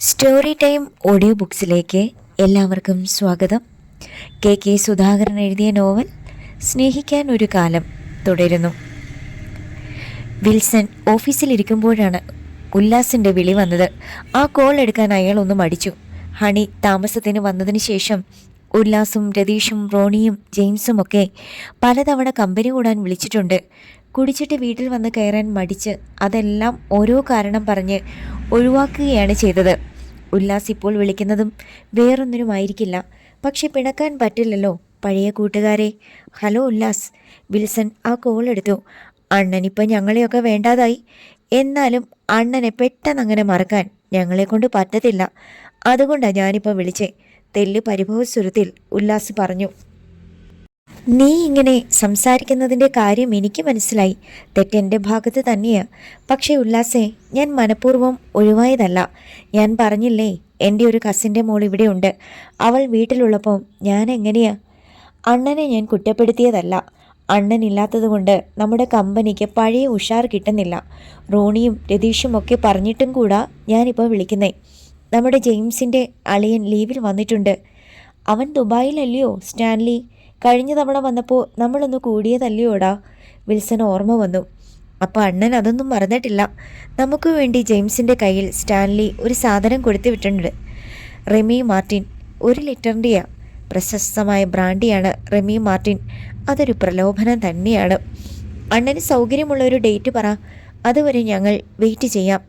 Story time audio ബുക്സിലേക്ക് എല്ലാവർക്കും സ്വാഗതം. K K Sudhakaran എഴുതിയ നോവൽ സ്നേഹിക്കാൻ ഒരു കാലം തുടരുന്നു. വിൽസൺ ഓഫീസിലിരിക്കുമ്പോഴാണ് ഉല്ലാസിന്റെ വിളി വന്നത്. ആ കോൾ എടുക്കാൻ അയാൾ ഒന്ന് മടിച്ചു. ഹണി താമസത്തിന് വന്നതിന് ശേഷം ഉല്ലാസും രതീഷും റോണിയും ജെയിംസും ഒക്കെ പലതവണ കമ്പനി കൂടാൻ വിളിച്ചിട്ടുണ്ട്. കുടിച്ചിട്ട് വീട്ടിൽ വന്ന് കയറാൻ മടിച്ച് അതെല്ലാം ഓരോ കാരണം പറഞ്ഞ് ഒഴിവാക്കുകയാണ് ചെയ്തത്. ഉല്ലാസ് ഇപ്പോൾ വിളിക്കുന്നതും വേറൊന്നിനുമായിരിക്കില്ല. പക്ഷെ പിണക്കാൻ പറ്റില്ലല്ലോ പഴയ കൂട്ടുകാരെ. ഹലോ ഉല്ലാസ് വിൽസൺ ആ കോൾ എടുത്തു. അണ്ണനിപ്പോൾ ഞങ്ങളെയൊക്കെ വേണ്ടാതായി. എന്നാലും അണ്ണനെ പെട്ടെന്ന് അങ്ങനെ മറക്കാൻ ഞങ്ങളെ കൊണ്ട് പറ്റത്തില്ല. അതുകൊണ്ടാണ് ഞാനിപ്പോൾ വിളിച്ചേ. തെല്ല് പരിഭവസ്വരത്തിൽ ഉല്ലാസ് പറഞ്ഞു. നീ ഇങ്ങനെ സംസാരിക്കുന്നതിന്റെ കാര്യം എനിക്ക് മനസ്സിലായി. തെറ്റെന്റെ ഭാഗത്ത് തന്നെയാ. പക്ഷേ ഉല്ലാസേ ഞാൻ മനഃപൂർവം ഒഴിവായതല്ല. ഞാൻ പറഞ്ഞില്ലേ എന്റെ ഒരു കസിന്റെ മോൾ ഇവിടെയുണ്ട് അവൾ വീട്ടിലുള്ളപ്പോൾ ഞാൻ എങ്ങനെയാ? അണ്ണനെ ഞാൻ കുറ്റപ്പെടുത്തിയതല്ല. അണ്ണനില്ലാത്തതുകൊണ്ട് നമ്മുടെ കമ്പനിക്ക് പഴയ ഉഷാർ കിട്ടുന്നില്ല. റോണിയും രതീഷും ഒക്കെ പറഞ്ഞിട്ടും കൂടാ ഞാനിപ്പോൾ വിളിക്കുന്നേ. നമ്മുടെ ജെയിംസിന്റെ അളിയൻ ലീവിൽ വന്നിട്ടുണ്ട്. അവൻ ദുബായിലല്ലയോ സ്റ്റാൻലി? കഴിഞ്ഞ തവണ വന്നപ്പോൾ നമ്മളൊന്ന് കൂടിയതല്ലയോടാ? വിൽസൺ ഓർമ്മ വന്നു. അപ്പോൾ അണ്ണൻ അതൊന്നും മറന്നിട്ടില്ല. നമുക്ക് വേണ്ടി ജെയിംസിന്റെ കയ്യിൽ സ്റ്റാൻലി ഒരു സാധനം കൊടുത്തു വിട്ടിട്ടുണ്ട്. റെമി മാർട്ടിൻ ഒരു ലിറ്ററിന്റെയാ പ്രശസ്തമായ ബ്രാൻഡിയാണ് റെമി മാർട്ടിൻ. അതൊരു പ്രലോഭനം തന്നെയാണ്. അണ്ണന് സൗകര്യമുള്ള ഒരു ഡേറ്റ് പറ. അതുവരെ ഞങ്ങൾ വെയിറ്റ് ചെയ്യാം.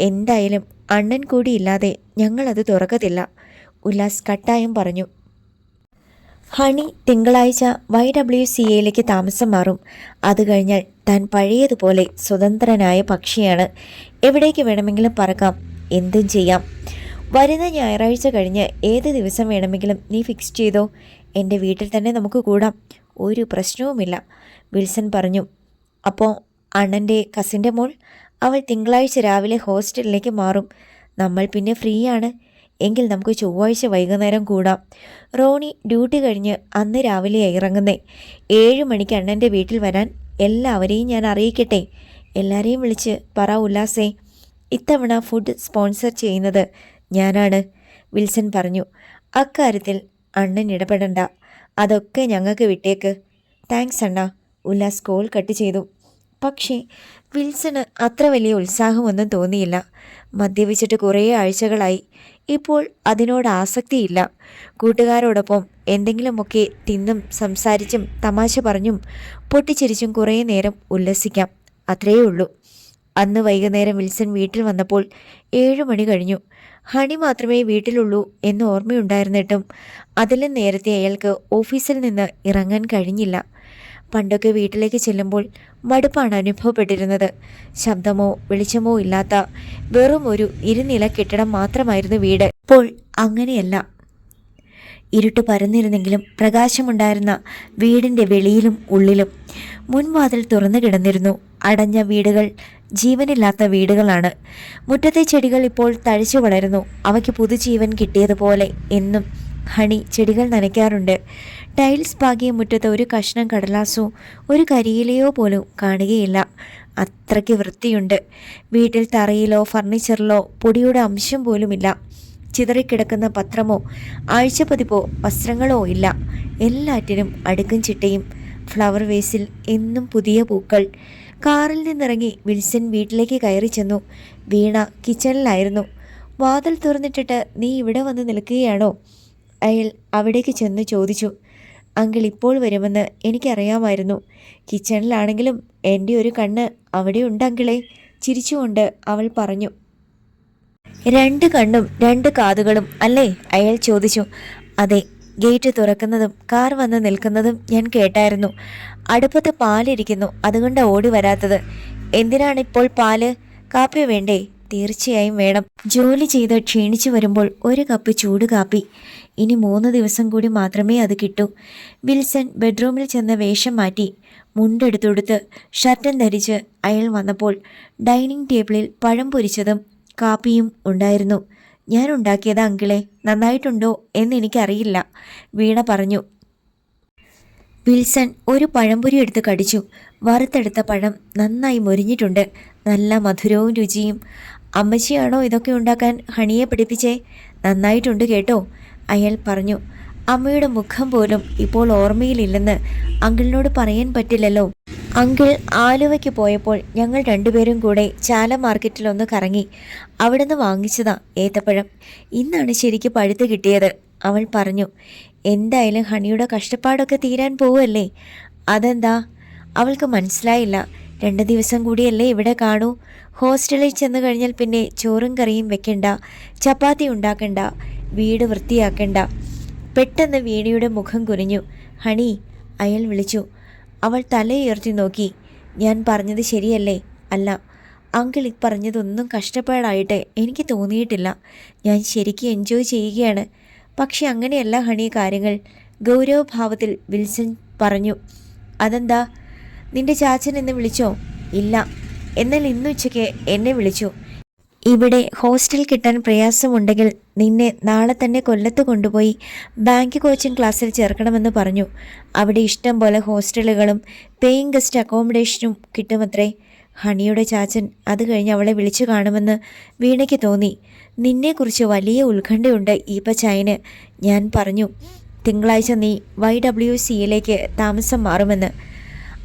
എന്തായാലും അണ്ണൻ കൂടിയില്ലാതെ ഞങ്ങളത് തുറക്കത്തില്ല. ഉല്ലാസ് കട്ടായം പറഞ്ഞു. ഹണി തിങ്കളാഴ്ച വൈ ഡബ്ല്യു സി എയിലേക്ക് താമസം മാറും. അത് കഴിഞ്ഞാൽ താൻ പഴയതുപോലെ സ്വതന്ത്രനായ പക്ഷിയാണ്. എവിടേക്ക് വേണമെങ്കിലും പറക്കാം. എന്തും ചെയ്യാം. വരുന്ന ഞായറാഴ്ച കഴിഞ്ഞ് ഏത് ദിവസം വേണമെങ്കിലും നീ ഫിക്സ് ചെയ്തോ? എന്റെ വീട്ടിൽ തന്നെ നമുക്ക് കൂടാം. ഒരു പ്രശ്നവുമില്ല. വിൽസൺ പറഞ്ഞു. അപ്പോൾ അണ്ണന്റെ കസിന്റെ മോൾ? അവൾ തിങ്കളാഴ്ച രാവിലെ ഹോസ്റ്റലിലേക്ക് മാറും. നമ്മൾ പിന്നെ ഫ്രീ ആണ് എങ്കിൽ നമുക്ക് ചൊവ്വാഴ്ച വൈകുന്നേരം കൂടാം. റോണി ഡ്യൂട്ടി കഴിഞ്ഞ് അന്ന് രാവിലെ ഇറങ്ങുന്നേ. ഏഴ് മണിക്ക് അണ്ണന്റെ വീട്ടിൽ വരാൻ എല്ലാവരെയും ഞാൻ അറിയിക്കട്ടെ. എല്ലാവരെയും വിളിച്ച് പറ ഉല്ലാസേ. ഇത്തവണ ഫുഡ് സ്പോൺസർ ചെയ്യുന്നത് ഞാനാണ്. വിൽസൺ പറഞ്ഞു. അക്കാര്യത്തിൽ അണ്ണൻ ഇടപെടണ്ട. അതൊക്കെ ഞങ്ങൾക്ക് വിട്ടേക്ക്. താങ്ക്സ് അണ്ണ. ഉല്ലാസ് കോൾ കട്ട് ചെയ്തു. പക്ഷേ വിൽസണ് അത്ര വലിയ ഉത്സാഹമൊന്നും തോന്നിയില്ല. മദ്യപിച്ചിട്ട് കുറേ ആഴ്ചകളായി. ഇപ്പോൾ അതിനോട് ആസക്തിയില്ല. കൂട്ടുകാരോടൊപ്പം എന്തെങ്കിലുമൊക്കെ തിന്നും സംസാരിച്ചും തമാശ പറഞ്ഞും പൊട്ടിച്ചിരിച്ചും കുറേ നേരം ഉല്ലസിക്കാം. അത്രയേ ഉള്ളൂ അന്ന് വൈകുന്നേരം വിൽസൺ വീട്ടിൽ വന്നപ്പോൾ ഏഴു മണി കഴിഞ്ഞു. ഹണി മാത്രമേ വീട്ടിലുള്ളൂ എന്ന് ഓർമ്മയുണ്ടായിരുന്നിട്ടും അതിലും നേരത്തെ അയാൾക്ക് ഓഫീസിൽ നിന്ന് ഇറങ്ങാൻ കഴിഞ്ഞില്ല. പണ്ടൊക്കെ വീട്ടിലേക്ക് ചെല്ലുമ്പോൾ മടുപ്പാണ് അനുഭവപ്പെട്ടിരുന്നത്. ശബ്ദമോ വെളിച്ചമോ ഇല്ലാത്ത വെറും ഒരു ഇരുനില കെട്ടിടം മാത്രമായിരുന്നു വീട്. ഇപ്പോൾ അങ്ങനെയല്ല. ഇരുട്ട് പരന്നിരുന്നെങ്കിലും പ്രകാശമുണ്ടായിരുന്ന വീടിന്റെ വെളിയിലും ഉള്ളിലും മുൻവാതിൽ തുറന്നു കിടന്നിരുന്നു. അടഞ്ഞ വീടുകൾ ജീവനില്ലാത്ത വീടുകളാണ്. മുറ്റത്തെ ചെടികൾ ഇപ്പോൾ തഴച്ചു വളരുന്നു. അവയ്ക്ക് പുതുജീവൻ കിട്ടിയതുപോലെ എന്നും ഹണി ചെടികൾ നനയ്ക്കാറുണ്ട്. ടൈൽസ് പാകിയ മുറ്റത്ത് ഒരു കഷ്ണം കടലാസോ ഒരു കരിയിലയോ പോലും കാണുകയില്ല. അത്രയ്ക്ക് വൃത്തിയുണ്ട്. വീട്ടിൽ തറയിലോ ഫർണിച്ചറിലോ പൊടിയുടെ അംശം പോലുമില്ല. ചിതറിക്കിടക്കുന്ന പത്രമോ ആഴ്ചപ്പതിപ്പോ വസ്ത്രങ്ങളോ ഇല്ല. എല്ലാറ്റിനും അടുക്കും ചിട്ടയും. ഫ്ലവർ വേസിൽ എന്നും പുതിയ പൂക്കൾ. കാറിൽ നിന്നിറങ്ങി വിൽസൺ വീട്ടിലേക്ക് കയറി ചെന്നു. വീണ കിച്ചണിലായിരുന്നു. വാതിൽ തുറന്നിട്ടിട്ട് നീ ഇവിടെ വന്ന് നിൽക്കുകയാണോ? അയാൾ അവിടേക്ക് ചെന്ന് ചോദിച്ചു. അങ്കിൾ ഇപ്പോൾ വരുമെന്ന് എനിക്കറിയാമായിരുന്നു. കിച്ചണിലാണെങ്കിലും എന്റെ ഒരു കണ്ണ് അവിടെ അങ്കിളെ. ചിരിച്ചുകൊണ്ട് അവൾ പറഞ്ഞു. രണ്ട് കണ്ണും രണ്ട് കാതുകളും അല്ലേ? അയാൾ ചോദിച്ചു. അതെ ഗേറ്റ് തുറക്കുന്നതും കാർ വന്ന് നിൽക്കുന്നതും ഞാൻ കേട്ടായിരുന്നു. അടുപ്പത്ത് പാലിരിക്കുന്നു അതുകൊണ്ട് ഓടി വരാത്തത്. എന്തിനാണ് ഇപ്പോൾ പാൽ? കാപ്പി വേണ്ടേ? തീർച്ചയായും വേണം. ജോലി ചെയ്ത് ക്ഷീണിച്ചു വരുമ്പോൾ ഒരു കപ്പ് ചൂട് കാപ്പി. ഇനി മൂന്ന് ദിവസം കൂടി മാത്രമേ അത് കിട്ടൂ. വിൽസൺ ബെഡ്റൂമിൽ ചെന്ന് വേഷം മാറ്റി മുണ്ടെടുത്തുടുത്ത് ഷർട്ടും ധരിച്ച് അയാൾ വന്നപ്പോൾ ഡൈനിങ് ടേബിളിൽ പഴം പൊരിച്ചതും കാപ്പിയും ഉണ്ടായിരുന്നു. ഞാൻ ഉണ്ടാക്കിയത് അങ്കിളെ നന്നായിട്ടുണ്ടോ എന്ന് എനിക്കറിയില്ല വീണ പറഞ്ഞു. വിൽസൺ ഒരു പഴംപൊരി എടുത്ത് കടിച്ചു. വറുത്തെടുത്ത പഴം നന്നായി മൊരിഞ്ഞിട്ടുണ്ട്. നല്ല മധുരവും രുചിയും. അമ്മച്ചിയാണോ ഇതൊക്കെ ഉണ്ടാക്കാൻ ഹണിയെ പിടിപ്പിച്ചേ നന്നായിട്ടുണ്ട് കേട്ടോ. അയാൾ പറഞ്ഞു അമ്മയുടെ മുഖം പോലും ഇപ്പോൾ ഓർമ്മയിലില്ലെന്ന് അങ്കിളിനോട് പറയാൻ പറ്റില്ലല്ലോ. അങ്കിൾ ആലുവയ്ക്ക് പോയപ്പോൾ ഞങ്ങൾ രണ്ടുപേരും കൂടെ ചാല മാർക്കറ്റിലൊന്ന് കറങ്ങി അവിടുന്ന് വാങ്ങിച്ചതാ ഏത്തപ്പഴം. ഇന്നാണ് ശരിക്ക് പഴുത്ത് കിട്ടിയത്. അവൾ പറഞ്ഞു എന്തായാലും ഹണിയുടെ കഷ്ടപ്പാടൊക്കെ തീരാൻ പോവല്ലേ അതെന്താ? അവൾക്ക് മനസ്സിലായില്ല. രണ്ട് ദിവസം കൂടിയല്ലേ ഇവിടെ കാണൂ. ഹോസ്റ്റലിൽ ചെന്ന് കഴിഞ്ഞാൽ പിന്നെ ചോറും കറിയും വെക്കണ്ട. ചപ്പാത്തി ഉണ്ടാക്കണ്ട. വീട് വൃത്തിയാക്കണ്ട. പെട്ടെന്ന് വീണയുടെ മുഖം കുനിഞ്ഞു. ഹണി അയാൾ വിളിച്ചു. അവൾ തലയുയർത്തി നോക്കി. ഞാൻ പറഞ്ഞത് ശരിയല്ലേ? അല്ല. അങ്കിൾ ഈ പറഞ്ഞതൊന്നും കഷ്ടപ്പാടായിട്ട് എനിക്ക് തോന്നിയിട്ടില്ല. ഞാൻ ശരിക്കും എൻജോയ് ചെയ്യുകയാണ്. പക്ഷെ അങ്ങനെയല്ല ഹണി കാര്യങ്ങൾ. ഗൗരവഭാവത്തിൽ വിൽസൺ പറഞ്ഞു. അതെന്താ? നിന്റെ ചാച്ചൻ എന്ന് വിളിച്ചോ? ഇല്ല. എന്നാൽ ഇന്നുച്ചയ്ക്ക് എന്നെ വിളിച്ചു. ഇവിടെ ഹോസ്റ്റൽ കിട്ടാൻ പ്രയാസമുണ്ടെങ്കിൽ നിന്നെ നാളെ തന്നെ കൊല്ലത്ത് കൊണ്ടുപോയി ബാങ്ക് കോച്ചിങ് ക്ലാസ്സിൽ ചേർക്കണമെന്ന് പറഞ്ഞു. അവിടെ ഇഷ്ടം പോലെ ഹോസ്റ്റലുകളും പേയിങ് ഗസ്റ്റ് അക്കോമഡേഷനും കിട്ടുമത്രേ. ഹണിയുടെ ചാച്ചൻ അത് കഴിഞ്ഞ് അവളെ വിളിച്ചു കാണുമെന്ന് വീണയ്ക്ക് തോന്നി. നിന്നെക്കുറിച്ച് വലിയ ഉത്കണ്ഠയുണ്ട് ഈപ്പച്ചായന്. പച്ചായന് ഞാൻ പറഞ്ഞു തിങ്കളാഴ്ച നീ വൈ ഡബ്ല്യു സിയിലേക്ക് താമസം മാറുമെന്ന്.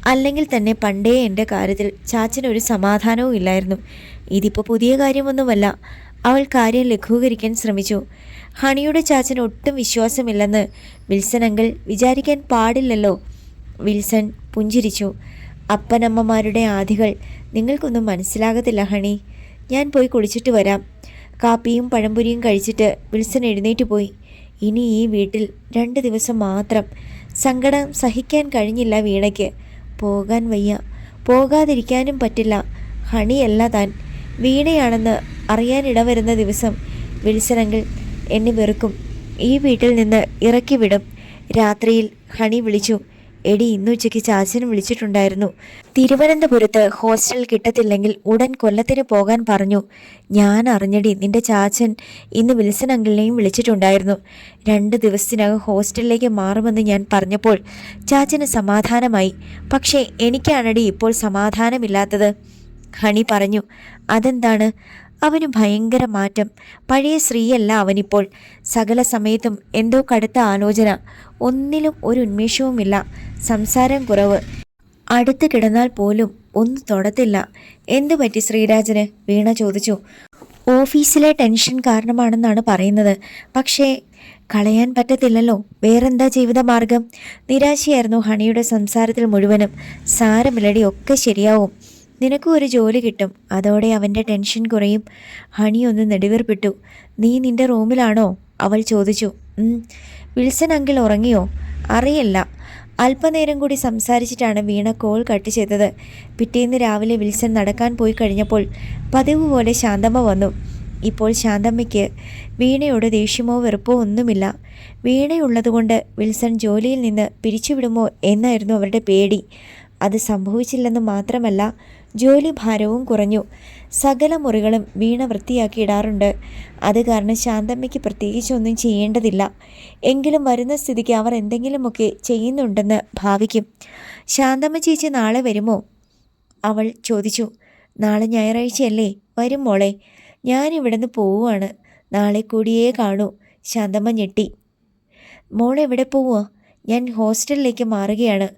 അല്ലെങ്കിൽ തന്നെ പണ്ടേ എന്റെ കാര്യത്തിൽ ചാച്ചനൊരു സമാധാനവും ഇല്ലായിരുന്നു. ഇതിപ്പോൾ പുതിയ കാര്യമൊന്നുമല്ല. അവൾ കാര്യം ലഘൂകരിക്കാൻ ശ്രമിച്ചു. ഹണിയുടെ ചാച്ചന് ഒട്ടും വിശ്വാസമില്ലെന്ന് വിൽസൺ അങ്കിൾ വിചാരിക്കാൻ പാടില്ലല്ലോ. വിൽസൺ പുഞ്ചിരിച്ചു. അപ്പനമ്മമാരുടെ ആധികൾ നിങ്ങൾക്കൊന്നും മനസ്സിലാകത്തില്ല ഹണി. ഞാൻ പോയി കുളിച്ചിട്ട് വരാം. കാപ്പിയും പഴംപൊരിയും കഴിച്ചിട്ട് വിൽസൺ എഴുന്നേറ്റ് പോയി. ഇനി ഈ വീട്ടിൽ രണ്ട് ദിവസം മാത്രം സങ്കടം സഹിക്കാൻ കഴിഞ്ഞില്ല വീണയ്ക്ക്. പോകാൻ വയ്യ. പോകാതിരിക്കാനും പറ്റില്ല. ഹണിയല്ല താൻ. വീണയാണെന്ന് അറിയാനിടവരുന്ന ദിവസം വിളിച്ചനെങ്കിൽ എന്നെ വെറുക്കും. ഈ വീട്ടിൽ നിന്ന് ഇറക്കി വിടും രാത്രിയിൽ ഹണി വിളിച്ചു. എടി ഇന്നുച്ചയ്ക്ക് ചാച്ചനും വിളിച്ചിട്ടുണ്ടായിരുന്നു. തിരുവനന്തപുരത്ത് ഹോസ്റ്റൽ കിട്ടത്തില്ലെങ്കിൽ ഉടൻ കൊല്ലത്തിന് പോകാൻ പറഞ്ഞു. ഞാൻ അറിഞ്ഞടി നിന്റെ ചാച്ചൻ ഇന്ന് വിൽസൺ അങ്കിളിനെയും വിളിച്ചിട്ടുണ്ടായിരുന്നു. രണ്ട് ദിവസത്തിനകം ഹോസ്റ്റലിലേക്ക് മാറുമെന്ന് ഞാൻ പറഞ്ഞപ്പോൾ ചാച്ചന് സമാധാനമായി. പക്ഷേ എനിക്കാണടി ഇപ്പോൾ സമാധാനമില്ലാത്തത്. ഹണി പറഞ്ഞു അതെന്താണ്? അവന് ഭയങ്കര മാറ്റം. പഴയ സ്ത്രീയല്ല അവനിപ്പോൾ. സകല സമയത്തും എന്തോ കടുത്ത ആലോചന. ഒന്നിലും ഒരു ഉന്മേഷവുമില്ല. സംസാരം കുറവ്. അടുത്ത് കിടന്നാൽ പോലും ഒന്നും തൊടത്തില്ല. എന്തു പറ്റി ശ്രീരാജന്? വീണ ചോദിച്ചു. ഓഫീസിലെ ടെൻഷൻ കാരണമാണെന്നാണ് പറയുന്നത്. പക്ഷേ കളയാൻ പറ്റത്തില്ലല്ലോ. വേറെന്താ ജീവിതമാർഗം? നിരാശയായിരുന്നു ഹണിയുടെ സംസാരത്തിൽ മുഴുവനും. സാരമില്ലടി ഒക്കെ ശരിയാവും. നിനക്കും ഒരു ജോലി കിട്ടും. അതോടെ അവന്റെ ടെൻഷൻ കുറയും. ഹണി ഒന്ന് നെടുവീർപ്പിട്ടു. നീ നിന്റെ റൂമിലാണോ? അവൾ ചോദിച്ചു. വിൽസൺ അങ്കിൾ ഉറങ്ങിയോ? അറിയില്ല. അല്പനേരം കൂടി സംസാരിച്ചിട്ടാണ് വീണ കോൾ കട്ട് ചെയ്തത്. പിറ്റേന്ന് രാവിലെ വിൽസൺ നടക്കാൻ പോയി കഴിഞ്ഞപ്പോൾ പതിവ് പോലെ ശാന്തമ്മ വന്നു. ഇപ്പോൾ ശാന്തമ്മയ്ക്ക് വീണയോട് ദേഷ്യമോ വെറുപ്പോ ഒന്നുമില്ല. വീണയുള്ളതുകൊണ്ട് വിൽസൺ ജോലിയിൽ നിന്ന് പിരിച്ചുവിടുമോ എന്നായിരുന്നു അവരുടെ പേടി. അത് സംഭവിച്ചില്ലെന്ന് മാത്രമല്ല ജോലി ഭാരവും കുറഞ്ഞു. സകല മുറികളും വീണ വൃത്തിയാക്കിയിടാറുണ്ട് അത് കാരണം ശാന്തമ്മയ്ക്ക് പ്രത്യേകിച്ചൊന്നും ചെയ്യേണ്ടതില്ല. എങ്കിലും വരുന്ന സ്ഥിതിക്ക് അവർ എന്തെങ്കിലുമൊക്കെ ചെയ്യുന്നുണ്ടെന്ന് ഭാവിക്കും. ശാന്തമ്മ ചേച്ചി നാളെ വരുമോ? അവൾ ചോദിച്ചു. നാളെ ഞായറാഴ്ചയല്ലേ? വരും മോളെ. ഞാൻ ഇവിടുന്ന് പോവുകയാണ്. നാളെ കൂടിയേ കാണൂ. ശാന്തമ്മ ഞെട്ടി. മോളെവിടെ പോവുക? ഞാൻ ഹോസ്റ്റലിലേക്ക് മാറുകയാണ്.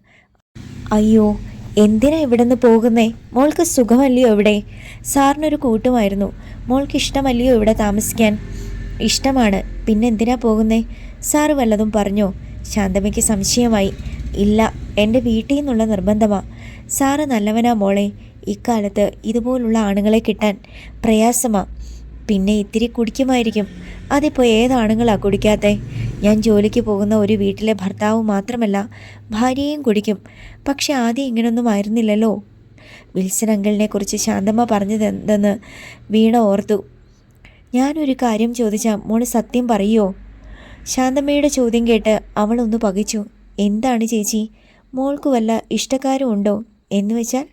അയ്യോ എന്തിനാ ഇവിടുന്ന് പോകുന്നേ? മോൾക്ക് സുഖമല്ലയോ ഇവിടെ? സാറിനൊരു കൂട്ടുമായിരുന്നു. മോൾക്ക് ഇഷ്ടമല്ലയോ ഇവിടെ താമസിക്കാൻ? ഇഷ്ടമാണ്. പിന്നെ എന്തിനാ പോകുന്നേ? സാറ് വല്ലതും പറഞ്ഞോ? ശാന്തമയ്ക്ക് സംശയമായി. ഇല്ല എന്റെ വീട്ടിൽ നിന്നുള്ള നിർബന്ധമാണ് സാറ് നല്ലവനാ മോളെ. ഇക്കാലത്ത് ഇതുപോലുള്ള ആണുങ്ങളെ കിട്ടാൻ പ്രയാസമാ. പിന്നെ ഇത്തിരി കുടിക്കുമായിരിക്കും. അതിപ്പോൾ ഏതാണുങ്ങളാ കുടിക്കാത്തെ? ഞാൻ ജോലിക്ക് പോകുന്ന ഒരു വീട്ടിലെ ഭർത്താവ് മാത്രമല്ല ഭാര്യയും കുടിക്കും. പക്ഷെ ആദ്യം ഇങ്ങനൊന്നും ആയിരുന്നില്ലല്ലോ. വിൽസൺ അങ്കിളിനെ കുറിച്ച് ശാന്തമ്മ പറഞ്ഞതെന്തെന്ന് വീണ ഓർത്തു. ഞാനൊരു കാര്യം ചോദിച്ചാൽ മോൾ സത്യം പറയോ? ശാന്തമ്മയുടെ ചോദ്യം കേട്ട് അവളൊന്ന് പകിച്ചു. എന്താണ് ചേച്ചി? മോൾക്ക് വല്ല ഇഷ്ടക്കാരും ഉണ്ടോ? എന്ന് വെച്ചാൽ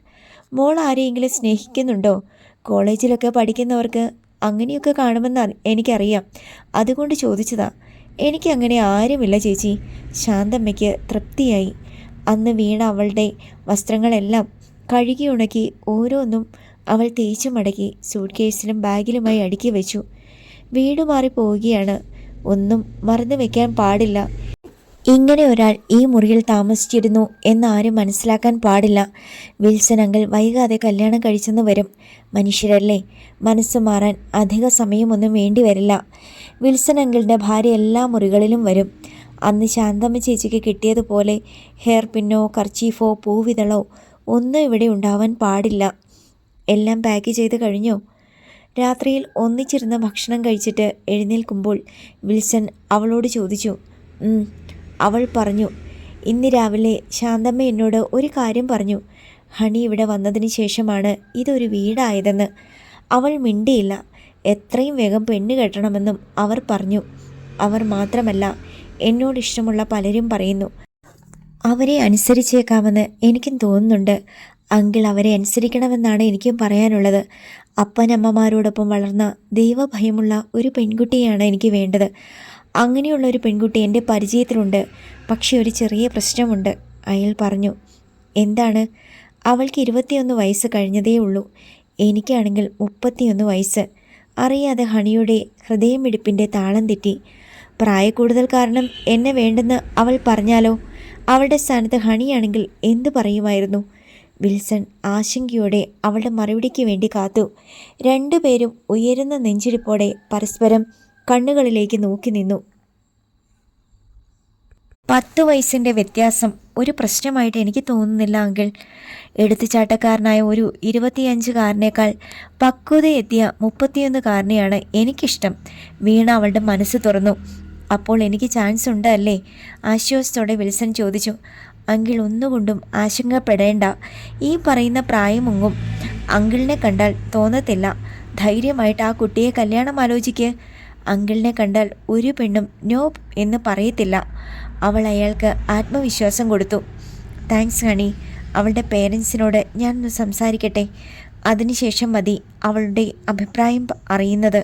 മോൾ ആരെയെങ്കിലും സ്നേഹിക്കുന്നുണ്ടോ? കോളേജിലൊക്കെ പഠിക്കുന്നവർക്ക് അങ്ങനെയൊക്കെ കാണുമെന്ന് എനിക്കറിയാം. അതുകൊണ്ട് ചോദിച്ചതാ എനിക്കങ്ങനെ ആരുമില്ല ചേച്ചി. ശാന്തമ്മയ്ക്ക് തൃപ്തിയായി. അന്ന് വീണ അവളുടെ വസ്ത്രങ്ങളെല്ലാം കഴുകി ഉണക്കി ഓരോന്നും അവൾ തേച്ചു മടക്കി സൂട്ട് കേസിലും ബാഗിലുമായി അടുക്കി വെച്ചു. വീട് മാറി പോവുകയാണ്. ഒന്നും മറന്നു വെക്കാൻ പാടില്ല. ഇങ്ങനെ ഒരാൾ ഈ മുറിയിൽ താമസിച്ചിരുന്നു എന്നാരും മനസ്സിലാക്കാൻ പാടില്ല. വിൽസൺ അങ്കിൾ വൈകാതെ കല്യാണം കഴിച്ചെന്ന് വരും. മനുഷ്യരല്ലേ? മനസ്സ് മാറാൻ അധിക സമയമൊന്നും വേണ്ടി വരില്ല. വിൽസൺ അങ്കിളിന്റെ ഭാര്യ എല്ലാ മുറികളിലും വരും. അന്ന് ശാന്തമ്മ ചേച്ചിക്ക് കിട്ടിയതുപോലെ ഹെയർ പിന്നോ കർച്ചീഫോ പൂവിതളോ ഒന്നും ഇവിടെ ഉണ്ടാവാൻ പാടില്ല. എല്ലാം പാക്ക് ചെയ്ത് കഴിഞ്ഞോ? രാത്രിയിൽ ഒന്നിച്ചിരുന്ന് ഭക്ഷണം കഴിച്ചിട്ട് എഴുന്നേൽക്കുമ്പോൾ വിൽസൺ അവളോട് ചോദിച്ചു അവൾ പറഞ്ഞു. ഇന്ന് രാവിലെ ശാന്തമ്മ എന്നോട് ഒരു കാര്യം പറഞ്ഞു. ഹണി ഇവിടെ വന്നതിന് ശേഷമാണ് ഇതൊരു വീടായതെന്ന്. അവൾ മിണ്ടിയില്ല. എത്രയും വേഗം പെണ്ണ് കെട്ടണമെന്നും അവർ പറഞ്ഞു. അവർ മാത്രമല്ല എന്നോട് ഇഷ്ടമുള്ള പലരും പറയുന്നു. അവരെ അനുസരിച്ചേക്കാമെന്ന് എനിക്കും തോന്നുന്നുണ്ട്. അങ്കിൾ അവരെ അനുസരിക്കണമെന്നാണ് എനിക്കും പറയാനുള്ളത്. അപ്പനമ്മമാരോടൊപ്പം വളർന്ന ദൈവഭയമുള്ള ഒരു പെൺകുട്ടിയാണ് എനിക്ക് വേണ്ടത്. അങ്ങനെയുള്ള ഒരു പെൺകുട്ടി എന്റെ പരിചയത്തിലുണ്ട്. പക്ഷേ ഒരു ചെറിയ പ്രശ്നമുണ്ട് അയാൾ പറഞ്ഞു. എന്താണ്? അവൾക്ക് ഇരുപത്തിയൊന്ന് വയസ്സ് കഴിഞ്ഞതേ ഉള്ളൂ. എനിക്കാണെങ്കിൽ മുപ്പത്തിയൊന്ന് വയസ്സ്. അറിയാതെ ഹണിയുടെ ഹൃദയമിടിപ്പിന്റെ താളം തെറ്റി. പ്രായക്കൂടുതൽ കാരണം എന്നെ വേണ്ടെന്ന് അവൾ പറഞ്ഞാലോ? അവളുടെ സ്ഥാനത്ത് ഹണിയാണെങ്കിൽ എന്തു പറയുമായിരുന്നു? വിൽസൺ ആശങ്കയോടെ അവളുടെ മറുപടിക്ക് വേണ്ടി കാത്തു. രണ്ടുപേരും ഉയരുന്ന നെഞ്ചിരിപ്പോടെ പരസ്പരം കണ്ണുകളിലേക്ക് നോക്കി നിന്നു. പത്ത് വയസ്സിന്റെ വ്യത്യാസം ഒരു പ്രശ്നമായിട്ട് എനിക്ക് തോന്നുന്നില്ല അങ്കിൾ. എടുത്തുചാട്ടക്കാരനായ ഒരു ഇരുപത്തിയഞ്ചുകാരനേക്കാൾ പക്വതയെത്തിയ മുപ്പത്തിയൊന്നുകാരനെയാണ് എനിക്കിഷ്ടം. വീണ അവളുടെ മനസ്സ് തുറന്നു. അപ്പോൾ എനിക്ക് ചാൻസ് ഉണ്ട് അല്ലേ ആശ്വാസത്തോടെ വിൽസൺ ചോദിച്ചു. അങ്കിൾ ഒന്നുകൊണ്ടും ആശങ്കപ്പെടേണ്ട. ഈ പറയുന്ന പ്രായമൊങ്ങും അങ്കിളിനെ കണ്ടാൽ തോന്നത്തില്ല. ധൈര്യമായിട്ട് ആ കുട്ടിയെ കല്യാണം ആലോചിക്ക്. അങ്കിളിനെ കണ്ടാൽ ഒരു പെണ്ണും നോ എന്ന് പറയത്തില്ല. അവൾ അയാൾക്ക് ആത്മവിശ്വാസം കൊടുത്തു. താങ്ക്സ് ഹണി അവളുടെ പേരൻസിനോട് ഞാനൊന്ന് സംസാരിക്കട്ടെ? അതിനുശേഷം മതി അവളുടെ അഭിപ്രായം അറിയുന്നത്